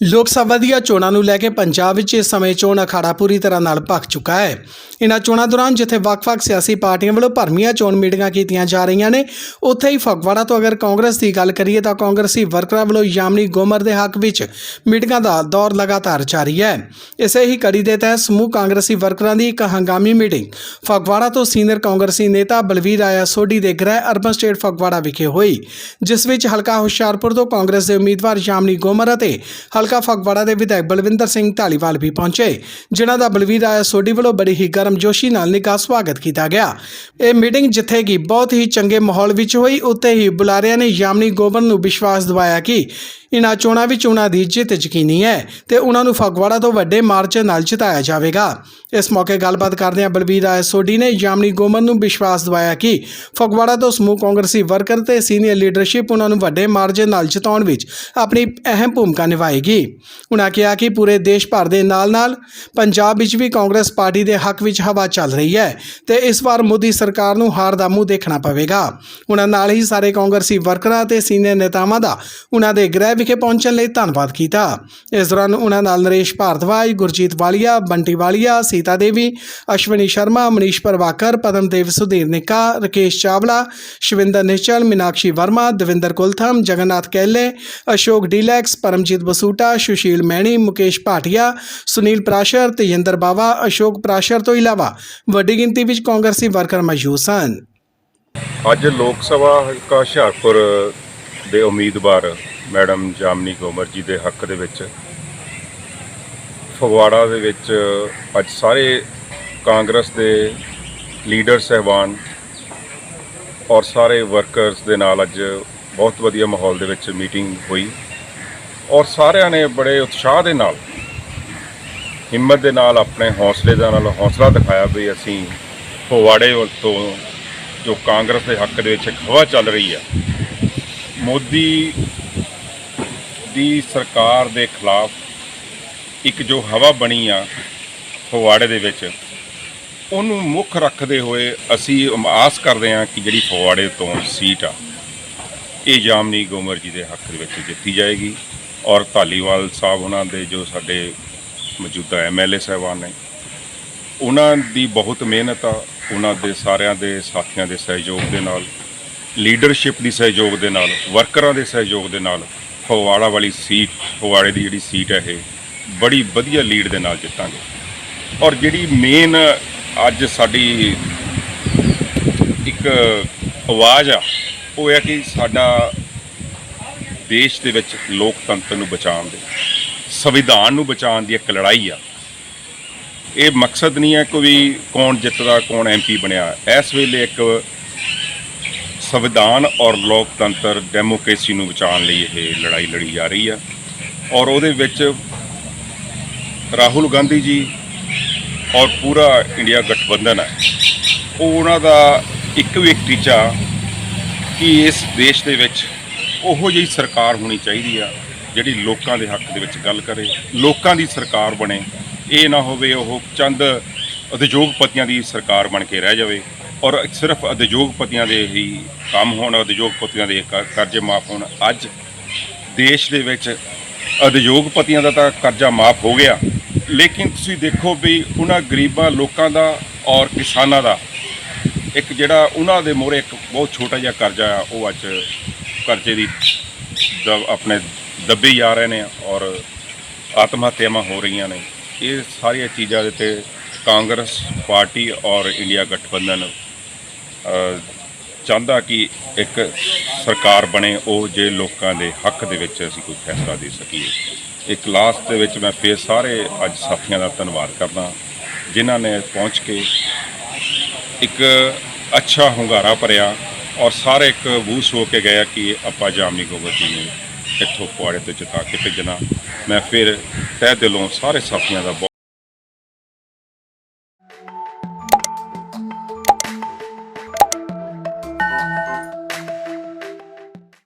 ਲੋਕ ਸਭਾ ਦੀਆਂ ਚੋਣਾਂ ਨੂੰ ਲੈ ਕੇ ਪੰਜਾਬ ਵਿੱਚ ਇਸ ਸਮੇਂ ਚੋਣ ਅਖਾੜਾ ਪੂਰੀ ਤਰ੍ਹਾਂ ਨਾਲ ਭਖ ਚੁੱਕਾ ਹੈ। ਇਨ੍ਹਾਂ ਚੋਣਾਂ ਦੌਰਾਨ ਜਿੱਥੇ ਵੱਖ-ਵੱਖ ਸਿਆਸੀ ਪਾਰਟੀਆਂ ਵੱਲੋਂ ਭਰਮੀਆਂ ਚੋਣ ਮੀਟਿੰਗਾਂ ਕੀਤੀਆਂ ਜਾ ਰਹੀਆਂ ਨੇ, ਉੱਥੇ ਹੀ ਫਗਵਾੜਾ ਤੋਂ ਅਗਰ ਕਾਂਗਰਸ ਦੀ ਗੱਲ ਕਰੀਏ ਤਾਂ ਕਾਂਗਰਸੀ ਵਰਕਰਾਂ ਵੱਲੋਂ ਯਾਮਨੀ ਗੋਮਰ ਦੇ ਹੱਕ ਵਿੱਚ ਮੀਟਿੰਗਾਂ ਦਾ ਦੌਰ ਲਗਾਤਾਰ ਜਾਰੀ ਹੈ। ਇਸੇ ਹੀ ਕੜੀ ਦੇ ਤਹਿਤ ਸਮੂਹ ਕਾਂਗਰਸੀ ਵਰਕਰਾਂ ਦੀ ਇੱਕ ਹੰਗਾਮੀ ਮੀਟਿੰਗ ਫਗਵਾੜਾ ਤੋਂ ਸੀਨੀਅਰ ਕਾਂਗਰਸੀ ਨੇਤਾ ਬਲਵੀਰ ਆਇਆ ਸੋਢੀ ਦੇ ਗ੍ਰਹਿ ਅਰਬਨ ਸਟੇਟ ਫਗਵਾੜਾ ਵਿਖੇ ਹੋਈ, ਜਿਸ ਵਿੱਚ ਹਲਕਾ ਹੁਸ਼ਿਆਰਪੁਰ ਤੋਂ ਕਾਂਗਰਸ ਦੇ ਉਮੀਦਵਾਰ ਯਾਮਨੀ ਗੋਮਰ ਅਤੇ ਹਲਕਾ ਫਗਵਾੜਾ ਦੇ ਵਿਧਾਇਕ ਬਲਵਿੰਦਰ ਸਿੰਘ ਢਾਲੀਵਾਲ ਵੀ ਪਹੁੰਚੇ, ਜਿਨ੍ਹਾਂ ਦਾ ਬਲਵੀਰ ਆਇਆ ਸੋਢੀ ਵੱਲੋਂ ਬੜੀ ਹੀ ਗਰਮਜੋਸ਼ੀ ਨਾਲ ਨਿੱਘਾ ਸਵਾਗਤ ਕੀਤਾ ਗਿਆ। ਇਹ ਮੀਟਿੰਗ ਜਿੱਥੇ ਕਿ ਬਹੁਤ ਹੀ ਚੰਗੇ ਮਾਹੌਲ ਵਿੱਚ ਹੋਈ, ਉੱਥੇ ਹੀ ਬੁਲਾਰਿਆਂ ਨੇ ਯਾਮਨੀ ਗੋਬਰ ਨੂੰ ਵਿਸ਼ਵਾਸ ਦਿਵਾਇਆ ਕਿ ਇਨ੍ਹਾਂ ਚੋਣਾਂ ਵਿੱਚ ਉਹਨਾਂ ਦੀ ਜਿੱਤ ਯਕੀਨੀ ਹੈ ਤੇ ਉਹਨਾਂ ਨੂੰ ਫਗਵਾੜਾ ਤੋਂ ਵੱਡੇ ਮਾਰਚ ਨਾਲ ਜਿਤਾਇਆ ਜਾਵੇਗਾ। ਇਸ ਮੌਕੇ ਗੱਲਬਾਤ ਕਰਦਿਆਂ ਬਲਬੀਰ ਰਾਏ ਸੋਢੀ ਨੇ ਯਾਮਨੀ ਗੋਮਨ ਨੂੰ ਵਿਸ਼ਵਾਸ ਦਿਵਾਇਆ ਕਿ ਫਗਵਾੜਾ ਤੋਂ ਸਮੂਹ ਕਾਂਗਰਸੀ ਵਰਕਰ ਤੇ ਸੀਨੀਅਰ ਲੀਡਰਸ਼ਿਪ ਉਹਨਾਂ ਨੂੰ ਵੱਡੇ ਮਾਰਜਨ ਨਾਲ ਜਿਤਾਉਣ ਵਿੱਚ ਆਪਣੀ ਅਹਿਮ ਭੂਮਿਕਾ ਨਿਭਾਏਗੀ। ਉਨ੍ਹਾਂ ਕਿਹਾ ਕਿ ਪੂਰੇ ਦੇਸ਼ ਭਰ ਦੇ ਨਾਲ-ਨਾਲ ਪੰਜਾਬ ਵਿੱਚ ਵੀ ਕਾਂਗਰਸ ਪਾਰਟੀ ਦੇ ਹੱਕ ਵਿੱਚ ਹਵਾ ਚੱਲ ਰਹੀ ਹੈ ਤੇ ਇਸ ਵਾਰ ਮੋਦੀ ਸਰਕਾਰ ਨੂੰ ਹਾਰ ਦਾ ਮੂੰਹ ਦੇਖਣਾ ਪਵੇਗਾ। ਉਨ੍ਹਾਂ ਨਾਲ ਹੀ ਸਾਰੇ ਕਾਂਗਰਸੀ ਵਰਕਰਾਂ ਤੇ ਸੀਨੀਅਰ ਨੇਤਾਵਾਂ ਦਾ ਉਨ੍ਹਾਂ ਦੇ ਗ੍ਰਹਿ ਵਿਖੇ ਪਹੁੰਚਣ ਲਈ ਧੰਨਵਾਦ ਕੀਤਾ। ਇਸ ਦੌਰਾਨ ਉਨ੍ਹਾਂ ਨਾਲ ਨਰੇਸ਼ ਭਾਰਦਵਾਜ, ਗੁਰਜੀਤ ਵਾਲੀਆ, ਬੰਟੀ ਵਾਲੀਆ, ਸੀਤਾ ਦੇਵੀ, ਅਸ਼ਵਨੀ ਸ਼ਰਮਾ, ਮਨੀਸ਼ ਪਰਵਾਕਰ ਪਦਮਦੇਵ ਸੁਧੀਰ ਨਿੱਕਾ, ਰਕੇਸ਼ ਚਾਵਲਾ, ਸ਼ਿਵਿੰਦਰ ਨਿਸ਼ਚਲ, ਮੀਨਾਕਸ਼ੀ ਵਰਮਾ, ਦਵਿੰਦਰ ਕੁਲਥਮ, ਜਗਨਨਾਥ ਕੈਲੇ, ਅਸ਼ੋਕ ਡੀਲੈਕਸ, ਪਰਮਜੀਤ ਬਸੂਟਾ, ਸੁਸ਼ੀਲ ਮੈਣੀ, ਮੁਕੇਸ਼ ਭਾਟੀਆ, ਸੁਨੀਲ ਪ੍ਰਾਸ਼ਰ, ਤੇਜਿੰਦਰ ਬਾਵਾ, ਅਸ਼ੋਕ ਪ੍ਰਾਸ਼ਰ ਤੋਂ ਇਲਾਵਾ ਵੱਡੀ ਗਿਣਤੀ ਵਿੱਚ ਕਾਂਗਰਸੀ ਵਰਕਰ ਮੌਜੂਦ ਸਨ। ਅੱਜ ਲੋਕ ਸਭਾ ਹਲਕਾ ਹੁਸ਼ਿਆਰਪੁਰ ਦੇ ਉਮੀਦਵਾਰ ਮੈਡਮ ਜਾਮਨੀ ਗੋਮਰ ਜੀ ਦੇ ਹੱਕ ਦੇ ਵਿੱਚ ਫਗਵਾੜਾ ਦੇ ਵਿੱਚ ਅੱਜ ਸਾਰੇ ਕਾਂਗਰਸ ਦੇ ਲੀਡਰ ਸਹਿਬਾਨ ਔਰ ਸਾਰੇ ਵਰਕਰਸ ਦੇ ਨਾਲ ਅੱਜ ਬਹੁਤ ਵਧੀਆ ਮਾਹੌਲ ਦੇ ਵਿੱਚ ਮੀਟਿੰਗ ਹੋਈ ਔਰ ਸਾਰਿਆਂ ਨੇ ਬੜੇ ਉਤਸ਼ਾਹ ਦੇ ਨਾਲ, ਹਿੰਮਤ ਦੇ ਨਾਲ ਆਪਣੇ ਹੌਸਲੇ ਦੇ ਨਾਲ ਹੌਸਲਾ ਦਿਖਾਇਆ ਵੀ ਅਸੀਂ ਫਗਵਾੜੇ ਤੋਂ ਜੋ ਕਾਂਗਰਸ ਦੇ ਹੱਕ ਦੇ ਵਿੱਚ ਇੱਕ ਹਵਾ ਚੱਲ ਰਹੀ ਆ ਮੋਦੀ ਦੀ ਸਰਕਾਰ ਦੇ ਖਿਲਾਫ ਇੱਕ ਜੋ ਹਵਾ ਬਣੀ ਆ ਫਗਵਾੜੇ ਦੇ ਵਿੱਚ, ਉਹਨੂੰ ਮੁੱਖ ਰੱਖਦੇ ਹੋਏ ਅਸੀਂ ਆਸ ਕਰਦੇ ਹਾਂ ਕਿ ਜਿਹੜੀ ਫਗਵਾੜੇ ਤੋਂ ਸੀਟ ਆ, ਇਹ ਜਾਮਨੀ ਗੋਮਰ ਜੀ ਦੇ ਹੱਕ ਦੇ ਵਿੱਚ ਜਿੱਤੀ ਜਾਏਗੀ ਔਰ ਧਾਲੀਵਾਲ ਸਾਹਿਬ ਉਹਨਾਂ ਦੇ ਜੋ ਸਾਡੇ ਮੌਜੂਦਾ ਐਮਐਲਏ ਸਾਹਿਬਾਨ ਨੇ, ਉਹਨਾਂ ਦੀ ਬਹੁਤ ਮਿਹਨਤ ਆ, ਉਹਨਾਂ ਦੇ ਸਾਰਿਆਂ ਦੇ ਸਾਥੀਆਂ ਦੇ ਸਹਿਯੋਗ ਦੇ ਨਾਲ ਲੀਡਰਸ਼ਿਪ ਦੀ ਸਹਿਯੋਗ ਦੇ ਨਾਲ, ਵਰਕਰਾਂ ਦੇ ਸਹਿਯੋਗ ਦੇ ਨਾਲ ਫਗਵਾੜਾ ਵਾਲੀ ਸੀਟ, ਫਗਵਾੜੇ ਦੀ ਜਿਹੜੀ ਸੀਟ ਹੈ ਇਹ, ਬੜੀ ਵਧੀਆ ਲੀਡ ਦੇ ਨਾਲ ਜਿੱਤਾਂਗੇ। ਔਰ ਜਿਹੜੀ ਮੇਨ ਅੱਜ ਸਾਡੀ ਇੱਕ ਆਵਾਜ਼ ਆ, ਉਹ ਹੈ ਕਿ ਸਾਡਾ ਦੇਸ਼ ਦੇ ਵਿੱਚ ਲੋਕਤੰਤਰ ਨੂੰ ਬਚਾਉਣ ਦੇ, ਸੰਵਿਧਾਨ ਨੂੰ ਬਚਾਉਣ ਦੀ ਇੱਕ ਲੜਾਈ ਆ। ਇਹ ਮਕਸਦ ਨਹੀਂ ਹੈ ਕੋਈ ਵੀ ਕੌਣ ਜਿੱਤਦਾ, ਕੌਣ ਐਮਪੀ ਬਣਿਆ। ਇਸ ਵੇਲੇ ਇੱਕ ਸੰਵਿਧਾਨ ਔਰ ਲੋਕਤੰਤਰ ਡੈਮੋਕ੍ਰੇਸੀ ਨੂੰ ਬਚਾਉਣ ਲਈ ਇਹ ਲੜਾਈ ਲੜੀ ਜਾ ਰਹੀ ਆ। ਔਰ ਉਹਦੇ ਵਿੱਚ ਰਾਹੁਲ ਗਾਂਧੀ ਜੀ ਔਰ ਪੂਰਾ ਇੰਡੀਆ ਗਠਬੰਧਨ ਹੈ ਉਹ ਉਹਨਾਂ ਦਾ ਇੱਕ ਵੀ ਇੱਕ ਟੀਚਾ ਕਿ ਇਸ ਦੇਸ਼ ਦੇ ਵਿੱਚ ਉਹੋ ਜਿਹੀ ਸਰਕਾਰ ਹੋਣੀ ਚਾਹੀਦੀ ਆ ਜਿਹੜੀ ਲੋਕਾਂ ਦੇ ਹੱਕ ਦੇ ਵਿੱਚ ਗੱਲ ਕਰੇ, ਲੋਕਾਂ ਦੀ ਸਰਕਾਰ ਬਣੇ। ਇਹ ਨਾ ਹੋਵੇ ਉਹ ਚੰਦ ਉਦਯੋਗਪਤੀਆਂ ਦੀ ਸਰਕਾਰ ਬਣ ਕੇ ਰਹਿ ਜਾਵੇ। ਔਰ ਸਿਰਫ ਉਦਯੋਗਪਤੀਆਂ ਦੇ ਹੀ ਕੰਮ ਹੋਣ ਉਦਯੋਗਪਤੀਆਂ ਦੇ ਕਰ- ਕਰਜ਼ੇ ਮਾਫ ਹੋਣ। ਅੱਜ ਦੇਸ਼ ਦੇ ਵਿੱਚ ਉਦਯੋਗਪਤੀਆਂ ਦਾ ਤਾਂ ਕਰਜ਼ਾ ਮਾਫ ਹੋ ਗਿਆ। ਲੇਕਿਨ ਤੁਸੀਂ ਦੇਖੋ ਵੀ ਉਹਨਾਂ ਗਰੀਬਾਂ, ਲੋਕਾਂ ਦਾ ਔਰ ਕਿਸਾਨਾਂ ਦਾ ਇੱਕ ਜਿਹੜਾ ਉਹਨਾਂ ਦੇ ਮੋਰੇ ਇੱਕ ਬਹੁਤ ਛੋਟਾ ਜਿਹਾ ਕਰਜ਼ਾ ਆ, ਉਹ ਅੱਜ ਕਰਜ਼ੇ ਦੀ ਦ- ਆਪਣੇ ਦੱਬੇ ਜਾ ਰਹੇ ਨੇ ਔਰ ਆਤਮ ਹੱਤਿਆਵਾਂ ਹੋ ਰਹੀਆਂ ਨੇ। ਇਹ ਸਾਰੀਆਂ ਚੀਜ਼ਾਂ ਦੇ ਤੇ ਕਾਂਗਰਸ, ਪਾਰਟੀ ਔਰ ਇੰਡੀਆ ਗਠਬੰਧਨ ਚਾਹੁੰਦਾ ਕਿ ਇੱਕ ਸਰਕਾਰ ਬਣੇ, ਉਹ ਜੇ ਲੋਕਾਂ ਦੇ ਹੱਕ ਦੇ ਵਿੱਚ ਅਸੀਂ ਕੋਈ ਫੈਸਲਾ ਦੇ ਸਕੀਏ। ਇੱਕ ਲਾਸਟ ਦੇ ਵਿੱਚ ਮੈਂ ਫੇਰ ਸਾਰੇ ਅੱਜ ਸਾਥੀਆਂ ਦਾ ਧੰਨਵਾਦ ਕਰਦਾ, ਜਿਨ੍ਹਾਂ ਨੇ ਪਹੁੰਚ ਕੇ ਇੱਕ ਅੱਛਾ ਹੁੰਗਾਰਾ ਭਰਿਆ ਔਰ ਸਾਰੇ ਇੱਕ ਬੂਸ ਹੋ ਕੇ ਗਿਆ ਕਿ ਆਪਾਂ ਜਾਮਨੀ ਗੋਬਰ ਜੀ ਨੂੰ ਇੱਥੋਂ ਪੁਆੜੇ ਤੋਂ ਜਿਤਾ ਕੇ ਭੇਜਣਾ। ਮੈਂ ਫਿਰ ਤਹਿ ਦਿਲੋਂ ਸਾਰੇ ਸਾਥੀਆਂ ਦਾ ਬਹੁਤ